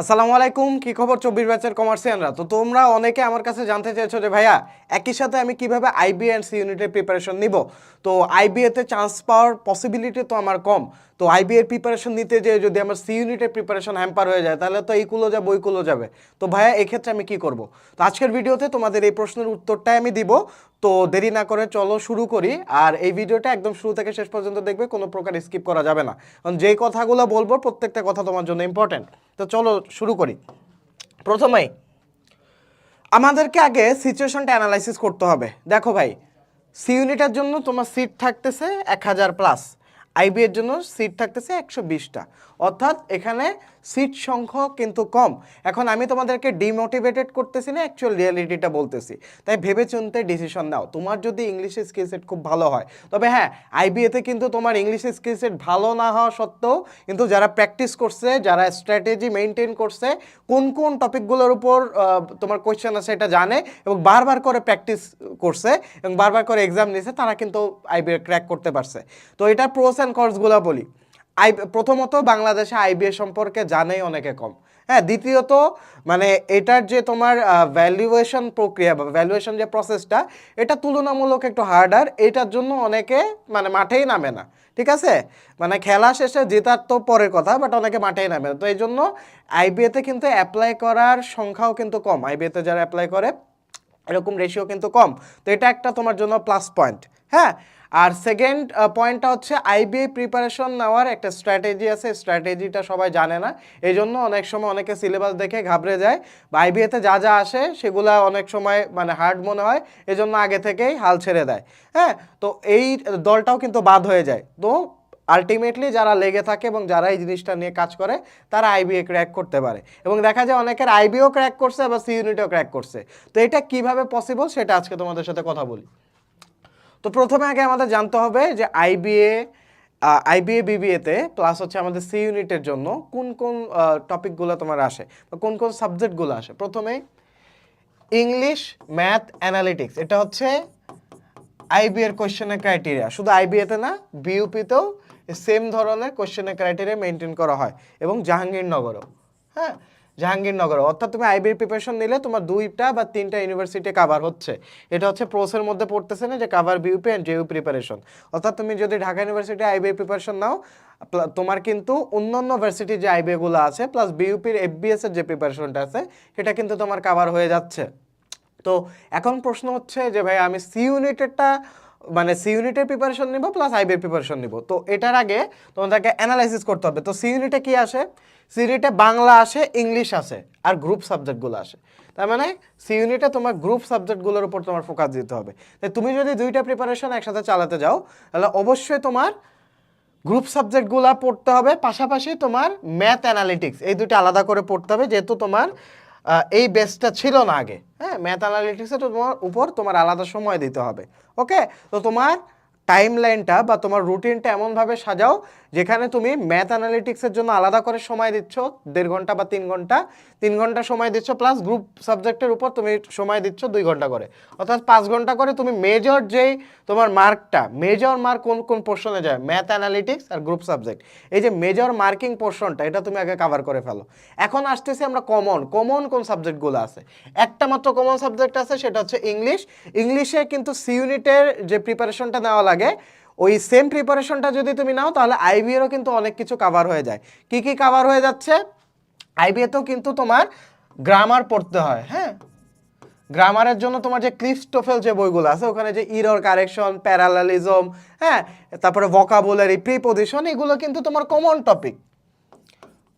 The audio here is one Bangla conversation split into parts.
আসসালামু আলাইকুম, কি খবর চব্বিশ ব্যাচের কমার্সিয়ানরা তো তোমরা অনেকে আমার কাছে জানতে চেয়েছো যে, ভাইয়া, একই সাথে আমি কীভাবে আইবি অ্যান্ড সি ইউনিটের প্রিপারেশন নিব? তো আইবিএতে চান্স পাওয়ার পসিবিলিটি তো আমার কম। তো আইবি এর প্রিপারেশন নিতে যেয়ে যদি আমার সি ইউনিটের প্রিপারেশন হ্যাম্পার হয়ে যায়, তাহলে তো এইগুলো যাবে ওইগুলো যাবে। তো ভাইয়া, এক্ষেত্রে আমি কি করব? তো আজকের ভিডিওতে তোমাদের এই প্রশ্নের উত্তরটাই আমি দিব। তো দেরি না করে চলো শুরু করি। আর এই ভিডিওটা একদম শুরু থেকে শেষ পর্যন্ত দেখবে, কোনো প্রকার স্কিপ করা যাবে না। কারণ যেই কথাগুলো বলব, প্রত্যেকটা কথা তোমার জন্য ইম্পর্টেন্ট তো চলো শুরু করি। প্রথমেই, আমাদেরকে আগে সিচুয়েশনটা অ্যানালাইসিস করতে হবে। দেখো ভাই সি ইউনিটের জন্য তোমার সিট থাকতেছে এক হাজার প্লাস আইবি এর জন্য সিট থাকতেছে একশো বিশটা। অর্থাৎ এখানে সিট সংখ্যা কিন্তু কম। এখন আমি তোমাদেরকে ডিমোটিভেটেড করতেছি না অ্যাকচুয়াল রিয়ালিটিটা বলতেছি। তাই ভেবে চিনতে ডিসিশন নাও। তোমার যদি ইংলিশ স্কিল সেট খুব ভালো হয়, তবে হ্যাঁ আইবিএতে কিন্তু তোমার ইংলিশ স্কিল সেট ভালো না হওয়া সত্ত্বেও কিন্তু যারা প্র্যাকটিস করছে, যারা স্ট্র্যাটেজি মেনটেন করছে, কোন কোন টপিকগুলোর উপর তোমার কোয়েশ্চেন আছে এটা জানে এবং বারবার করে প্র্যাকটিস করছে এবং বারবার করে এক্সাম নিয়েছে তারা কিন্তু আইবিএ ক্র্যাক করতে পারছে। তো এটার প্রোস অ্যান্ড কর্সগুলো বলি। আই, প্রথমত বাংলাদেশে আইবিএ সম্পর্কে জানেই অনেকে কম। হ্যাঁ দ্বিতীয়ত মানে এটার যে তোমার ভ্যালুয়েশন প্রক্রিয়া বা ভ্যালুয়েশন যে প্রসেসটা এটা তুলনামূলক একটু হার্ডার এটার জন্য অনেকে মানে মাঠেই নামে না। ঠিক আছে? মানে খেলা শেষে জেতার তো পরের কথা বাট অনেকে মাঠেই নামে না। তো এই জন্য আইবিএতে কিন্তু অ্যাপ্লাই করার সংখ্যাও কিন্তু কম। আইবিএতে যারা অ্যাপ্লাই করে, এরকম রেশিও কিন্তু কম। তো এটা একটা তোমার জন্য প্লাস পয়েন্ট হ্যাঁ? আর সেকেন্ড পয়েন্টটা হচ্ছে আইবিএ প্রিপারেশন নেওয়ার একটা স্ট্র্যাটেজি আছে। স্ট্র্যাটেজিটা সবাই জানে না। এই জন্য অনেক সময় অনেকে সিলেবাস দেখে ঘাবড়ে যায়। বা আইবিএতে যা যা আসে, সেগুলা অনেক সময় মানে হার্ড মনে হয়। এই জন্য আগে থেকেই হাল ছেড়ে দেয়। হ্যাঁ? তো এই দলটাও কিন্তু বাদ হয়ে যায়। তো আলটিমেটলি যারা লেগে থাকে এবং যারা এই জিনিসটা নিয়ে কাজ করে, তারা আইবিএ ক্র্যাক করতে পারে। এবং দেখা যায় অনেকের আইবিও ক্র্যাক করছে বা সি ইউনিটও ক্র্যাক করছে। তো এটা কীভাবে পসিবল সেটা আজকে তোমাদের সাথে কথা বলি। তো প্রথমে আগে আমাদের জানতে হবে যে আইবিএ আইবিএ বিবিএতে প্লাস হচ্ছে আমাদের সি ইউনিটের জন্য কোন কোন টপিকগুলো তোমার আসে বা কোন কোন সাবজেক্টগুলো আসে। প্রথমেই ইংলিশ ম্যাথ অ্যানালিটিক্স এটা হচ্ছে আইবি এর কোশ্চেনের ক্রাইটেরিয়া শুধু আইবিএতে না বিইউপিতেও সেম ধরনের কোশ্চেনের ক্রাইটেরিয়া মেনটেন করা হয় এবং জাহাঙ্গীরনগরও। হ্যাঁ? জাহাঙ্গীরনগর। অর্থাৎ তুমি আইবির প্রিপারেশন নিলে তোমার দুইটা বা তিনটা ইউনিভার্সিটি কাভার হচ্ছে। এটা হচ্ছে প্রোসের মধ্যে পড়তেছে না যে cover BUP and JU preparation অর্থাৎ তুমি যদি ঢাকা ইউনিভার্সিটি আইবি প্রিপারেশন নাও তোমার কিন্তু অন্যান্য ভার্সিটির যে আইবিগুলো আছে প্লাস বিউপির এফবিএস এর যে প্রিপারেশনটা আছে, সেটা কিন্তু তোমার কাভার হয়ে যাচ্ছে। তো এখন প্রশ্ন হচ্ছে যে ভাই, আমি সি ইউনিটেরটা মানে সি ইউনিটের প্রিপারেশন নিব প্লাস আইবির প্রিপারেশন নিব। তো এটার আগে তোমাদেরকে অ্যানালাইসিস করতে হবে। তো সি ইউনিটে কি আসে? সি ইউনিটে বাংলা আসে ইংলিশ আসে, আর গ্রুপ সাবজেক্টগুলো আসে। তার মানে সি ইউনিটে তোমার গ্রুপ সাবজেক্টগুলোর উপর তোমার ফোকাস দিতে হবে। তুমি যদি দুইটা প্রিপারেশন একসাথে চালাতে যাও, তাহলে অবশ্যই তোমার গ্রুপ সাবজেক্টগুলো পড়তে হবে। পাশাপাশি তোমার ম্যাথ অ্যানালিটিক্স এই দুটো আলাদা করে পড়তে হবে, যেহেতু তোমার এই বেসটা ছিল না আগে। হ্যাঁ ম্যাথ অ্যানালিটিক্সে তোমার উপর তোমার আলাদা সময় দিতে হবে। ওকে তো তোমার টাইম লাইনটা বা তোমার রুটিনটা এমনভাবে সাজাও, যেখানে তুমি ম্যাথ অ্যানালিটিক্সের জন্য আলাদা করে সময় দিচ্ছ, দেড় ঘণ্টা বা তিন ঘণ্টা। তিন ঘণ্টা সময় দিচ্ছ প্লাস গ্রুপ সাবজেক্টের উপর তুমি সময় দিচ্ছ দুই ঘণ্টা করে। অর্থাৎ পাঁচ ঘণ্টা করে তুমি মেজর যেই তোমার মার্কটা মেজর মার্ক কোন কোন পোর্শনে যায়? ম্যাথ অ্যানালিটিক্স আর গ্রুপ সাবজেক্ট এই যে মেজর মার্কিং পোর্শনটা এটা তুমি আগে কভার করে ফেলো। এখন আসতেছি আমরা কমন কমন কোন সাবজেক্টগুলো আছে? একটা মাত্র কমন সাবজেক্ট আছে, সেটা হচ্ছে ইংলিশ ইংলিশে কিন্তু সি ইউনিটের যে প্রিপারেশনটা নেওয়া লাগে ওই সেম প্রিপারেশনটা যদি তুমি নাও, তাহলে আইবিএরও কিন্তু অনেক কিছু কাভার হয়ে যায়। কি কি কাভার হয়ে যাচ্ছে? আইবিএতেও কিন্তু তোমার গ্রামার পড়তে হয় হ্যাঁ? গ্রামারের জন্য তোমার যে ক্লিফস্টোফেল যে বইগুলো আছে, ওখানে যে ইরর কারেকশন প্যারালালিজম হ্যাঁ? তারপরে ভোকাবুলারি প্রিপোজিশন এগুলো কিন্তু তোমার common topic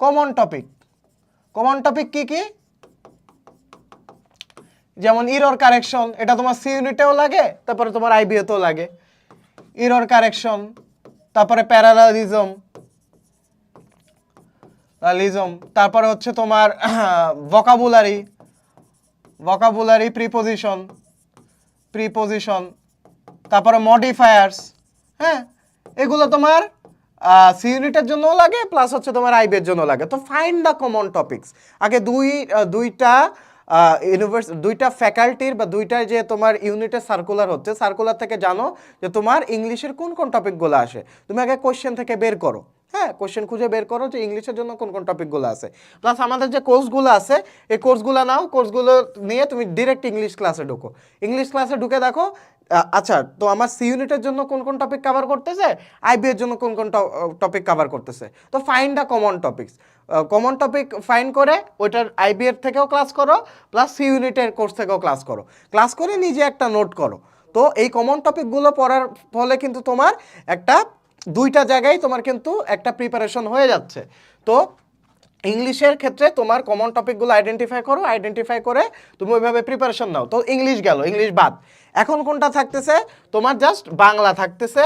common topic common topic কি কি? যেমন ইরর কারেকশন এটা তোমার সি ইউনিটেও লাগে, তারপরে তোমার আইবিএতেও লাগে। ইরর কারেকশন তারপরে প্যারালালিজম লিজম তারপরে হচ্ছে তোমার ভোকাবুলারি ভোকাবুলারি প্রিপোজিশন প্রিপোজিশন তারপরে মডিফায়ার্স হ্যাঁ? এগুলো তোমার সি ইউনিটের জন্যও লাগে প্লাস হচ্ছে তোমার আইবের জন্য লাগে। তো ফাইন্ড দ্য কমন টপিকস আগে দুই দুইটা ইউনিভার্স দুইটা ফ্যাকাল্টির বা দুইটা যে তোমার ইউনিটের সার্কুলার হচ্ছে সার্কুলার থেকে জানো যে তোমার ইংলিশের কোন কোন টপিকগুলো আসে। তুমি আগে কোশ্চেন থেকে বের করো। হ্যাঁ কোশ্চেন খুঁজে বের করো যে ইংলিশের জন্য কোন কোন টপিকগুলো আছে। প্লাস আমাদের যে কোর্সগুলো আছে, এই কোর্সগুলো নাও কোর্সগুলো নিয়ে তুমি ডিরেক্ট ইংলিশ ক্লাসে ঢুকো। ইংলিশ ক্লাসে ঢুকে দেখো আচ্ছা তো আমার সি ইউনিটের জন্য কোন কোন টপিক কভার করতেছে? আইবি এর জন্য কোন কোন টপিক কভার করতেছে? তো find the common topics common topic find করে, ওইটার আইবি এর থেকেও ক্লাস করো প্লাস সি ইউনিটের কোর্স থেকেও ক্লাস করো। ক্লাস করে নিজে একটা নোট করো। তো এই কমন টপিকগুলো পড়ার ফলে কিন্তু তোমার একটা, দুইটা জায়গায় তোমার কিন্তু একটা প্রিপারেশন হয়ে যাচ্ছে। তো ইংলিশের ক্ষেত্রে তোমার কমন টপিকগুলো আইডেন্টিফাই করো আইডেন্টিফাই করে তুমি ওইভাবে প্রিপারেশন নাও। তো ইংলিশ গেল, ইংলিশ বাদ। এখন কোনটা থাকতেছে? তোমার জাস্ট বাংলা থাকতেছে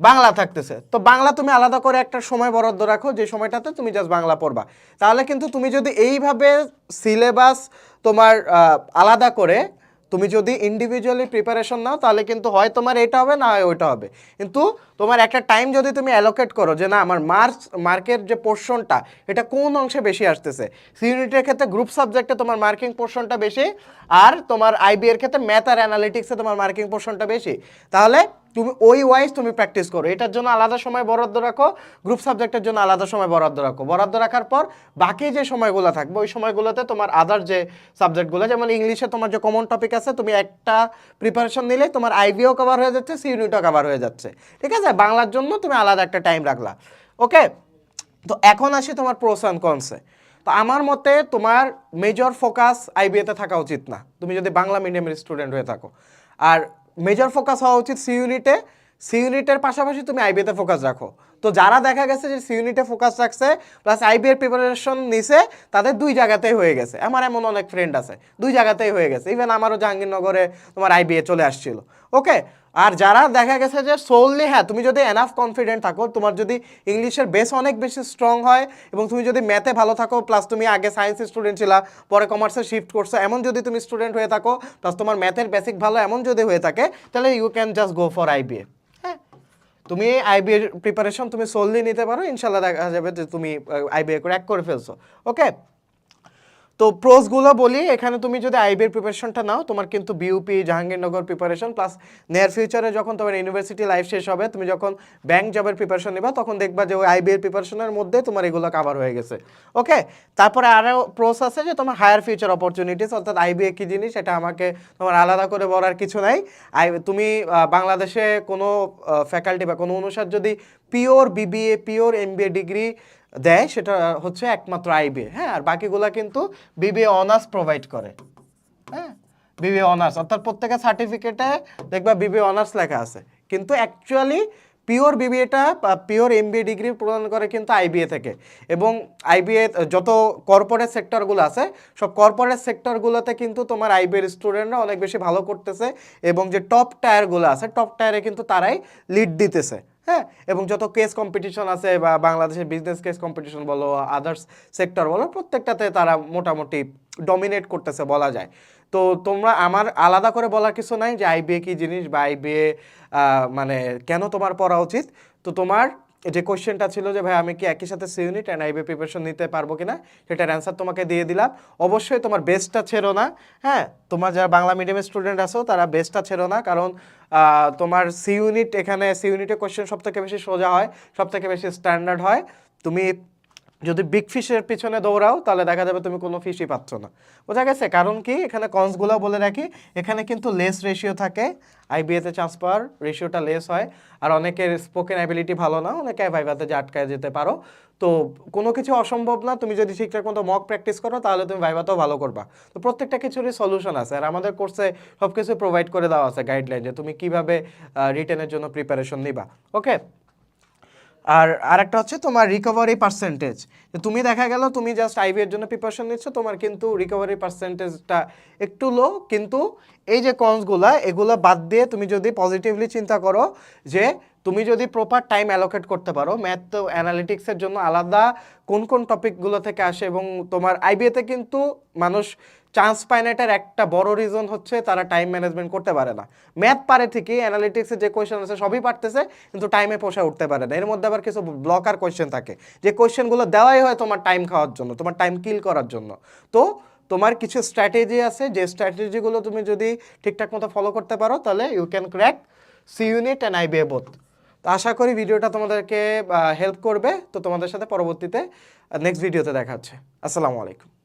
বাংলা থাকতেছে। তো বাংলা তুমি আলাদা করে একটা সময় বরাদ্দ রাখো, যে সময়টাতে তুমি জাস্ট বাংলা পড়বা। তাহলে কিন্তু তুমি যদি এইভাবে সিলেবাস তোমার আলাদা করে তুমি যদি ইন্ডিভিজুয়ালি প্রিপারেশন নাও, তাহলে কিন্তু হয় তোমার এটা হবে, না হয় ওইটা হবে। কিন্তু তোমার একটা টাইম যদি তুমি অ্যালোকেট করো, যে না, আমার মার্কস মার্কের যে পোর্শনটা এটা কোন অংশে বেশি আসতেছে? সি ইউনিটের ক্ষেত্রে গ্রুপ সাবজেক্টে তোমার মার্কিং পোর্শনটা বেশি, আর তোমার আইবি এর ক্ষেত্রে ম্যাথ আর অ্যানালিটিক্সে তোমার মার্কিং পোর্শনটা বেশি। তাহলে তুমি ওই ওয়াইজ তুমি প্র্যাকটিস করো। এটার জন্য আলাদা সময় বরাদ্দ রাখো গ্রুপ সাবজেক্টের জন্য আলাদা সময় বরাদ্দ রাখো। বরাদ্দ রাখার পর বাকি যে সময়গুলো থাকবে, ওই সময়গুলোতে তোমার আদার যে সাবজেক্টগুলো যেমন ইংলিশে তোমার যে কমন টপিক আছে, তুমি একটা প্রিপারেশন নিলে তোমার আইবিও কভার হয়ে যাচ্ছে সি ইউনিটও কভার হয়ে যাচ্ছে। ঠিক আছে? বাংলার জন্য তুমি আলাদা একটা টাইম রাখলা। ওকে তো এখন আসি তোমার প্রোস অ্যান্ড কনসে তো আমার মতে তোমার মেজর ফোকাস আইবিএতে থাকা উচিত না। তুমি যদি বাংলা মিডিয়ামের স্টুডেন্ট হয়ে থাকো। আর মেজর ফোকাস হওয়া উচিত সি ইউনিটে সি ইউনিটের পাশাপাশি তুমি আইবিএতে ফোকাস রাখো। তো যারা দেখা গেছে যে সি ইউনিটে ফোকাস রাখছে প্লাস আইবিএর প্রিপারেশন নিছে, তাদের দুই জায়গাতেই হয়ে গেছে। আমার এমন অনেক ফ্রেন্ড আছে, দুই জায়গাতেই হয়ে গেছে। ইভেন আমারও জাহাঙ্গীরনগরে তোমার আইবিএ চলে আসছিল। ওকে আর যারা দেখা গেছে যে সোললি হ্যাঁ তুমি যদি এনাফ কনফিডেন্ট থাকো, তোমার যদি ইংলিশের বেস অনেক বেশি স্ট্রং হয় এবং তুমি যদি ম্যাথে ভালো থাকো প্লাস তুমি আগে সায়েন্স স্টুডেন্ট ছিলা, পরে কমার্সে শিফট করছ, এমন যদি তুমি স্টুডেন্ট হয়ে থাকো প্লাস তোমার ম্যাথের বেসিক ভালো এমন যদি হয়ে থাকে, তাহলে you can just go for IBA হ্যাঁ? তুমি আইবিএ প্রিপারেশন তুমি সোললি নিতে পারো ইনশাল্লাহ দেখা যাবে যে তুমি আইবিএ ক্র্যাক করে ফেলছো ওকে তো প্রোসগুলো বলি, এখানে তুমি যদি আইবিএর প্রিপারেশনটা নাও, তোমার কিন্তু BUP Jahangirnagar preparation plus near ফিউচারে যখন তোমার ইউনিভার্সিটি লাইফ শেষ হবে, তুমি যখন ব্যাংক জবের প্রিপারেশন নিবা, তখন দেখবা যে ওই আইবিএর প্রিপারেশনের মধ্যে তোমার এগুলো কাভার হয়ে গেছে। ওকে তারপরে আরও প্রোস আছে যে তোমার হায়ার ফিউচার অপরচুনিটিস অর্থাৎ আইবিএ কী জিনিস এটা আমাকে তোমার আলাদা করে বলার কিছু নাই। আই, তুমি বাংলাদেশে কোনো ফ্যাকাল্টি বা কোনো অনুসার যদি pure BBA pure MBA degree দেয়, সেটা হচ্ছে একমাত্র আইবিএ হ্যাঁ? আর বাকিগুলা কিন্তু বিবিএ অনার্স প্রোভাইড করে হ্যাঁ? বিবিএ অনার্স অর্থাৎ প্রত্যেকের সার্টিফিকেটে দেখবা বিবিএ অনার্স লেখা আছে। কিন্তু অ্যাকচুয়ালি পিওর বিবিএটা পিওর এমবিএ ডিগ্রি প্রদান করে কিন্তু আইবিএ থেকে। এবং আইবিএ যত কর্পোরেট সেক্টরগুলো আছে, সব কর্পোরেট সেক্টরগুলোতে কিন্তু তোমার আইবিএর স্টুডেন্টরা অনেক বেশি ভালো করতেছে। এবং যে টপ টায়ারগুলো আছে টপ টায়ারে কিন্তু তারাই লিড দিতেছে। হ্যাঁ এবং যত কেস কম্পিটিশন আছে বা বাংলাদেশের বিজনেস কেস কম্পিটিশন বলো আদার্স সেক্টর বলো, প্রত্যেকটাতে তারা মোটামুটি ডমিনেট করতেছে বলা যায়। তো তোমরা আমার আলাদা করে বলার কিছু নাই যে আইবিএ কি জিনিস বা আইবিএ মানে কেন তোমার পড়া উচিত? তো তোমার যে কোয়েশ্চেনটা ছিল যে, ভাই, আমি কি একই সাথে C unit and IB preparation নিতে পারব কি না সেটার অ্যান্সার তোমাকে দিয়ে দিলাম। অবশ্যই তোমার বেস্টটা ছেড়ো না। হ্যাঁ তোমার যারা বাংলা মিডিয়ামের স্টুডেন্ট আছো, তারা বেস্টটা ছেড়ো না। কারণ তোমার সি ইউনিট এখানে সি ইউনিটে কোয়েশ্চেন সবথেকে বেশি সোজা হয় সব থেকে বেশি স্ট্যান্ডার্ড হয়। তুমি যদি বিগ ফিশের পিছনে দৌড়াও, তাহলে দেখা যাবে তুমি কোনো ফিশই পাচ্ছ না। বোঝা গেছে? কারণ কি? এখানে কনসগুলো বলে রাখি। এখানে কিন্তু লেস রেশিও থাকে। আইবিএতে চান্স পাওয়ার রেশিওটা লেস হয়। আর অনেকের স্পোকেন অ্যাবিলিটি ভালো না, অনেকে ভাইভাতে যে আটকায় যেতে পারো। তো কোনো কিছু অসম্ভব না। তুমি যদি ঠিকঠাক মতো মক প্র্যাকটিস করো, তাহলে তুমি ভাইভাতেও ভালো করবা। তো প্রত্যেকটা কিছুরই সলিউশন আছে। আর আমাদের কোর্সে সব কিছু প্রোভাইড করে দেওয়া আছে গাইডলাইন যে তুমি কীভাবে রিটেনের জন্য প্রিপারেশন নিবা। ওকে আর আরেকটা হচ্ছে তোমার রিকভারি পার্সেন্টেজ তুমি দেখা গেল, তুমি জাস্ট আইভি এর জন্য প্রিপারেশন নিচ্ছ, তোমার কিন্তু রিকভারি পার্সেন্টেজটা একটু লো কিন্তু এই যে কনসগুলা এগুলো বাদ দিয়ে তুমি যদি পজিটিভলি চিন্তা করো যে তুমি যদি প্রপার টাইম অ্যালোকেট করতে পারো ম্যাথ তো অ্যানালিটিক্সের জন্য আলাদা কোন কোন টপিকগুলো থেকে আসে এবং তোমার আইবিএতে কিন্তু মানুষ চান্স এটার একটা বড় রিজন হচ্ছে তারা টাইম ম্যানেজমেন্ট করতে পারে না। ম্যাথ পারে ঠিকই অ্যানালিটিক্সে যে কোয়েশ্চেন আছে সবই পারতেছে, কিন্তু টাইমে পোষা উঠতে পারে না। এর মধ্যে আবার কিছু ব্লকার কোয়েশ্চেন থাকে। যে কোয়েশ্চেনগুলো দেওয়াই হয় তোমার টাইম খাওয়ার জন্য, তোমার টাইম কিল করার জন্য। তো তোমার কিছু স্ট্র্যাটেজি আছে, যে স্ট্র্যাটেজিগুলো তুমি যদি ঠিকঠাক মতো ফলো করতে পারো, তাহলে you can crack C unit and IBA both তো আশা করি ভিডিওটা তোমাদেরকে হেল্প করবে। তো তোমাদের সাথে পরবর্তীতে নেক্সট ভিডিওতে দেখা হচ্ছে। আসসালামু আলাইকুম।